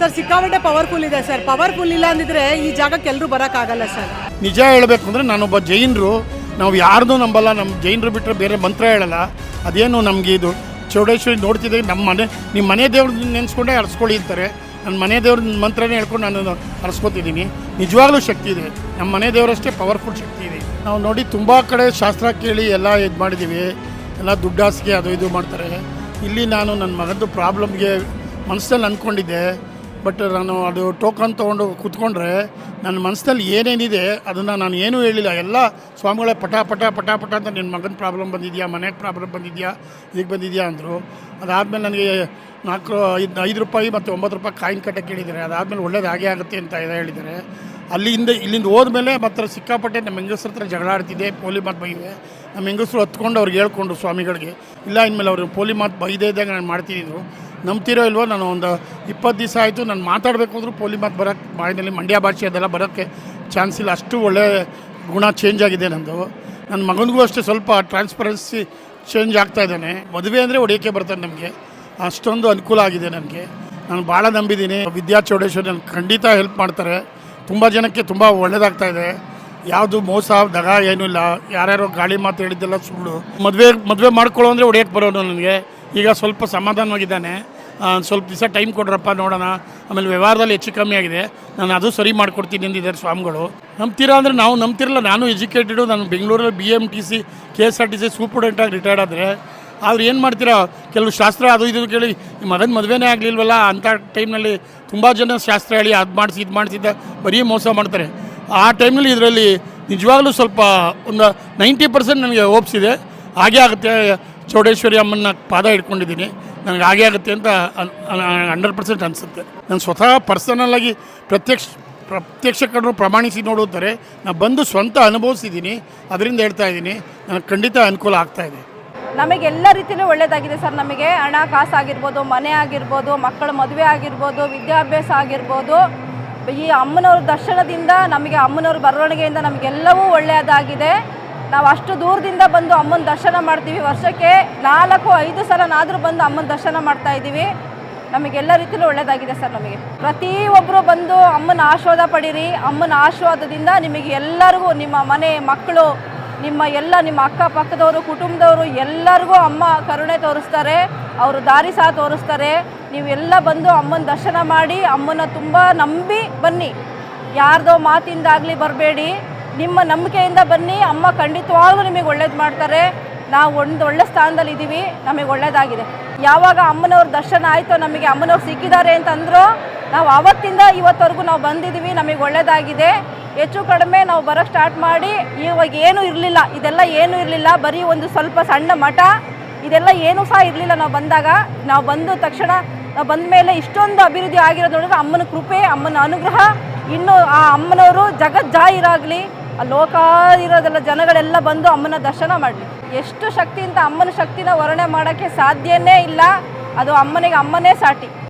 Sir, ಸಿಕ್ಕಾಪಟ್ಟೆ powerful ಇದೆ sir. Powerful ಇಲ್ಲ ಅಂದಿದ್ರೆ ಈ ಜಾಗಕ್ಕೆ ಎಲ್ಲರೂ ಬರೋಕ್ಕಾಗಲ್ಲ ಸರ್. ನಿಜ ಹೇಳಬೇಕು ಅಂದರೆ ನಾನೊಬ್ಬ ಜೈನರು, ನಾವು ಯಾರ್ದು ನಂಬಲ್ಲ ನಮ್ಮ ಜೈನರು ಬಿಟ್ಟರೆ ಬೇರೆ ಮಂತ್ರ ಹೇಳಲ್ಲ. ಅದೇನು ನಮಗೆ ಇದು ಚೌಡೇಶ್ವರಿ ನೋಡ್ತಿದ್ದೆ ನಮ್ಮ ಮನೆ ನಿಮ್ಮ ಮನೆ ದೇವ್ರ ನೆನೆಸ್ಕೊಂಡೇ ಅರ್ಸ್ಕೊಳ್ಳಿ ಅಂತಾರೆ. ನನ್ನ ಮನೆ ದೇವ್ರ ಮಂತ್ರನೇ ಹೇಳ್ಕೊಂಡು ನಾನು ಅರ್ಸ್ಕೊತಿದ್ದೀನಿ. ನಿಜವಾಗ್ಲೂ ಶಕ್ತಿ ಇದೆ. ನಮ್ಮ ಮನೆ ದೇವರಷ್ಟೇ ಪವರ್ಫುಲ್ ಶಕ್ತಿ ಇದೆ. ನಾವು ನೋಡಿ ತುಂಬ ಕಡೆ ಶಾಸ್ತ್ರ ಕೇಳಿ ಎಲ್ಲ ಇದು ಮಾಡಿದ್ದೀವಿ ಎಲ್ಲ ದುಡ್ಡಾಸಿಗೆ ಅದು ಇದು ಮಾಡ್ತಾರೆ. ಇಲ್ಲಿ ನಾನು ನನ್ನ ಮಗದ್ದು ಪ್ರಾಬ್ಲಮ್ಗೆ ಮನಸ್ಸಲ್ಲಿ ಅಂದ್ಕೊಂಡಿದ್ದೆ ಬಟ್ ನಾನು ಅದು ಟೋಕನ್ ತೊಗೊಂಡು ಕೂತ್ಕೊಂಡ್ರೆ ನನ್ನ ಮನಸ್ಸಲ್ಲಿ ಏನೇನಿದೆ ಅದನ್ನು ನಾನು ಏನೂ ಹೇಳಿಲ್ಲ. ಎಲ್ಲ ಸ್ವಾಮಿಗಳೇ ಪಟ ಪಟ ಪಟ ಪಟ ಅಂತ ನಿನ್ನ ಮಗನ ಪ್ರಾಬ್ಲಮ್ ಬಂದಿದೆಯಾ? ಮನೆಗೆ ಪ್ರಾಬ್ಲಮ್ ಬಂದಿದೆಯಾ? ಈಗ ಬಂದಿದೆಯಾ ಅಂದರು. ಅದಾದಮೇಲೆ ನನಗೆ ನಾಲ್ಕು, ಐದು ಐದು ರೂಪಾಯಿ ಮತ್ತು ಒಂಬತ್ತು ರೂಪಾಯಿ ಕಾಯಿನ್ ಕಟ್ಟೆ ಕೇಳಿದ್ದಾರೆ. ಅದಾದಮೇಲೆ ಒಳ್ಳೇದು ಹಾಗೆ ಆಗುತ್ತೆ ಅಂತ ಇದು ಹೇಳಿದ್ದಾರೆ. ಅಲ್ಲಿಂದ ಇಲ್ಲಿಂದ ಹೋದ್ಮೇಲೆ ಮಾತ್ರ ಸಿಕ್ಕಾಪಟ್ಟೆ ನಮ್ಮ ಹೆಂಗಸ್ರ ಹತ್ರ ಜಗಳ ಆಡ್ತಿದ್ದೆ, ಪೋಲಿ ಮಾತು ಬೈದೆ. ನಮ್ಮ ಹೆಂಗಸರು ಹತ್ಕೊಂಡು ಅವ್ರಿಗೆ ಹೇಳ್ಕೊಂಡು ಸ್ವಾಮಿಗಳಿಗೆ. ಇಲ್ಲ, ಇನ್ಮೇಲೆ ಅವರು ಪೋಲಿ ಮಾತು ಬೈದೇ ಇದ್ದಾಗ ನಾನು ಮಾಡ್ತಿದ್ರು ನಂಬ್ತಿರೋ ಇಲ್ವೋ ನಾನು ಒಂದು ಇಪ್ಪತ್ತು ದಿವಸ ಆಯಿತು ನಾನು ಮಾತಾಡಬೇಕು ಅಂದರೂ ಪೋಲಿ ಮಾತು ಬರೋಕ್ಕೆ ಬಾಯಿನಲ್ಲಿ ಮಂಡ್ಯ ಭಾಷೆ ಅದೆಲ್ಲ ಬರೋಕ್ಕೆ ಚಾನ್ಸ್ ಇಲ್ಲ. ಅಷ್ಟು ಒಳ್ಳೆ ಗುಣ ಚೇಂಜ್ ಆಗಿದೆ ನಂದು. ನನ್ನ ಮಗನಿಗೂ ಅಷ್ಟೇ ಸ್ವಲ್ಪ ಟ್ರಾನ್ಸ್ಪರೆನ್ಸಿ ಚೇಂಜ್ ಆಗ್ತಾ ಇದ್ದಾನೆ. ಮದುವೆ ಅಂದರೆ ಹೊಡೆಯೋಕ್ಕೆ ಬರ್ತಾನೆ ನಮಗೆ. ಅಷ್ಟೊಂದು ಅನುಕೂಲ ಆಗಿದೆ ನನಗೆ. ನಾನು ಭಾಳ ನಂಬಿದ್ದೀನಿ. ವಿದ್ಯಾ ಚೌಡೇಶ್ವರಿ ನನಗೆ ಖಂಡಿತ ಹೆಲ್ಪ್ ಮಾಡ್ತಾರೆ. ತುಂಬ ಜನಕ್ಕೆ ತುಂಬ ಒಳ್ಳೆಯದಾಗ್ತಾ ಇದೆ. ಯಾವುದು ಮೋಸ, ದಗ ಏನೂ ಇಲ್ಲ. ಯಾರ್ಯಾರೋ ಗಾಳಿ ಮಾತು ಹೇಳಿದ್ದೆಲ್ಲ ಸುಳ್ಳು. ಮದುವೆ ಮದುವೆ ಮಾಡ್ಕೊಳ್ಳೋ ಅಂದರೆ ಹೊಡಿಯೋಕ್ಕೆ ಬರೋನು ನನಗೆ. ಈಗ ಸ್ವಲ್ಪ ಸಮಾಧಾನವಾಗಿದ್ದಾನೆ. ಸ್ವಲ್ಪ ದಿವಸ ಟೈಮ್ ಕೊಡ್ರಪ್ಪ ನೋಡೋಣ. ಆಮೇಲೆ ವ್ಯವಹಾರದಲ್ಲಿ ಹೆಚ್ಚು ಕಮ್ಮಿ ಆಗಿದೆ. ನಾನು ಅದು ಸರಿ ಮಾಡಿಕೊಡ್ತೀನಿ ಅಂದಿದ್ದಾರೆ ಸ್ವಾಮಿಗಳು. ನಂಬ್ತೀರಾ ಅಂದರೆ ನಾವು ನಂಬ್ತಿರಲ್ಲ. ನಾನು ಎಜುಕೇಟೆಡು ನಾನು ಬೆಂಗಳೂರಲ್ಲಿ B M T C K S R T C ಸೂಪರ್ಡೆಂಟಾಗಿ retired ಆದರೆ, ಆದ್ರೆ ಏನು ಮಾಡ್ತೀರಾ? ಕೆಲವು ಶಾಸ್ತ್ರ ಅದು ಇದು ಕೇಳಿ ಮಗನ ಮದುವೆನೇ ಆಗಲಿಲ್ವಲ್ಲ? ಅಂಥ ಟೈಮ್ನಲ್ಲಿ ತುಂಬ ಜನ ಶಾಸ್ತ್ರ ಹೇಳಿ ಅದು ಮಾಡಿಸಿ, ಇದು ಮಾಡಿಸಿದ್ದ ಬರೀ ಮೋಸ ಮಾಡ್ತಾರೆ. ಆ ಟೈಮ್ನಲ್ಲಿ ಇದರಲ್ಲಿ ನಿಜವಾಗ್ಲೂ ಸ್ವಲ್ಪ ಒಂದು ನೈಂಟಿ ಪರ್ಸೆಂಟ್ ನನಗೆ ಇದೆ. ಹಾಗೆ ಆಗುತ್ತೆ. ಚೌಡೇಶ್ವರಿ ಅಮ್ಮನ ಪಾದ ಇಟ್ಕೊಂಡಿದ್ದೀನಿ ನನಗೆ ಹಾಗೆ ಆಗುತ್ತೆ ಅಂತ ಹಂಡ್ರೆಡ್ ಪರ್ಸೆಂಟ್ ಅನಿಸುತ್ತೆ. ನಾನು ಸ್ವತಃ ಪರ್ಸನಲ್ಲಾಗಿ ಪ್ರತ್ಯಕ್ಷ ಪ್ರತ್ಯಕ್ಷ ಕಂಡು ಪ್ರಮಾಣಿಸಿ ನೋಡುತ್ತಾರೆ ನಾನು ಬಂದು ಸ್ವಂತ ಅನುಭವಿಸಿದ್ದೀನಿ. ಅದರಿಂದ ಹೇಳ್ತಾ ಇದ್ದೀನಿ, ನನಗೆ ಖಂಡಿತ ಅನುಕೂಲ ಆಗ್ತಾ ಇದೆ. ನಮಗೆ ಎಲ್ಲ ರೀತಿಯಲ್ಲೂ ಒಳ್ಳೆಯದಾಗಿದೆ ಸರ್. ನಮಗೆ ಹಣ, ಕಾಸು ಆಗಿರ್ಬೋದು, ಮನೆ ಆಗಿರ್ಬೋದು, ಮಕ್ಕಳ ಮದುವೆ ಆಗಿರ್ಬೋದು, ವಿದ್ಯಾಭ್ಯಾಸ ಆಗಿರ್ಬೋದು. ಈ ಅಮ್ಮನವ್ರ ದರ್ಶನದಿಂದ ನಮಗೆ, ಅಮ್ಮನವ್ರ ಬರವಣಿಗೆಯಿಂದ ನಮಗೆಲ್ಲವೂ ಒಳ್ಳೆಯದಾಗಿದೆ. ನಾವು ಅಷ್ಟು ದೂರದಿಂದ ಬಂದು ಅಮ್ಮನ ದರ್ಶನ ಮಾಡ್ತೀವಿ. ವರ್ಷಕ್ಕೆ ನಾಲ್ಕು, ಐದು ಸಲನಾದರೂ ಬಂದು ಅಮ್ಮನ ದರ್ಶನ ಮಾಡ್ತಾ ಇದ್ದೀವಿ. ನಮಗೆಲ್ಲ ರೀತಿಯಲ್ಲೂ ಒಳ್ಳೆಯದಾಗಿದೆ ಸರ್ ನಮಗೆ. ಪ್ರತಿಯೊಬ್ಬರು ಬಂದು ಅಮ್ಮನ ಆಶೀರ್ವಾದ ಪಡೀರಿ. ಅಮ್ಮನ ಆಶೀರ್ವಾದದಿಂದ ನಿಮಗೆ ಎಲ್ಲರಿಗೂ ನಿಮ್ಮ ಮನೆ, ಮಕ್ಕಳು, ನಿಮ್ಮ ಎಲ್ಲ ನಿಮ್ಮ ಅಕ್ಕಪಕ್ಕದವರು ಕುಟುಂಬದವರು ಎಲ್ಲರಿಗೂ ಅಮ್ಮ ಕರುಣೆ ತೋರಿಸ್ತಾರೆ. ಅವರು ದಾರಿ ಸಹ ತೋರಿಸ್ತಾರೆ. ನೀವೆಲ್ಲ ಬಂದು ಅಮ್ಮನ ದರ್ಶನ ಮಾಡಿ ಅಮ್ಮನ ತುಂಬ ನಂಬಿ ಬನ್ನಿ. ಯಾರ್ದೋ ಮಾತಿಂದಾಗಲಿ ಬರಬೇಡಿ. ನಿಮ್ಮ ನಂಬಿಕೆಯಿಂದ ಬನ್ನಿ, ಅಮ್ಮ ಖಂಡಿತವಾಗ್ಲೂ ನಿಮಗೆ ಒಳ್ಳೇದು ಮಾಡ್ತಾರೆ. ನಾವು ಒಂದು ಒಳ್ಳೆ ಸ್ಥಾನದಲ್ಲಿ ಇದ್ದೀವಿ ನಮಗೆ ಒಳ್ಳೇದಾಗಿದೆ. ಯಾವಾಗ ಅಮ್ಮನವ್ರ ದರ್ಶನ ಆಯಿತು, ನಮಗೆ ಅಮ್ಮನವ್ರು ಸಿಕ್ಕಿದ್ದಾರೆ ಅಂತಂದ್ರು, ನಾವು ಆವತ್ತಿಂದ ಇವತ್ತವರೆಗೂ ನಾವು ಬಂದಿದ್ದೀವಿ ನಮಗೆ ಒಳ್ಳೇದಾಗಿದೆ. ಹೆಚ್ಚು ಕಡಿಮೆ ನಾವು ಬರೋಕ್ಕೆ ಸ್ಟಾರ್ಟ್ ಮಾಡಿ, ಇವಾಗ ಏನೂ ಇರಲಿಲ್ಲ, ಇದೆಲ್ಲ ಏನೂ ಇರಲಿಲ್ಲ, ಬರೀ ಒಂದು ಸ್ವಲ್ಪ ಸಣ್ಣ ಮಠ, ಇದೆಲ್ಲ ಏನೂ ಸಹ ಇರಲಿಲ್ಲ ನಾವು ಬಂದಾಗ. ನಾವು ಬಂದ ತಕ್ಷಣ, ನಾವು ಬಂದ ಮೇಲೆ ಇಷ್ಟೊಂದು ಅಭಿವೃದ್ಧಿ ಆಗಿರೋದು ನೋಡಿದ್ರೆ ಅಮ್ಮನ ಕೃಪೆ, ಅಮ್ಮನ ಅನುಗ್ರಹ, ಇನ್ನು ಆ ಅಮ್ಮನವರು ಜಗಜ್ಜಾಹಿರಾಗಲಿ. ಲೋಕ ಇರೋದೆಲ್ಲ ಜನಗಳೆಲ್ಲ ಬಂದು ಅಮ್ಮನ ದರ್ಶನ ಮಾಡಲಿ. ಎಷ್ಟು ಶಕ್ತಿ ಅಂತ ಅಮ್ಮನ ಶಕ್ತಿನ ವರ್ಣೆ ಮಾಡೋಕ್ಕೆ ಸಾಧ್ಯನೇ ಇಲ್ಲ. ಅದು ಅಮ್ಮನಿಗೆ ಅಮ್ಮನೇ ಸಾಟಿ.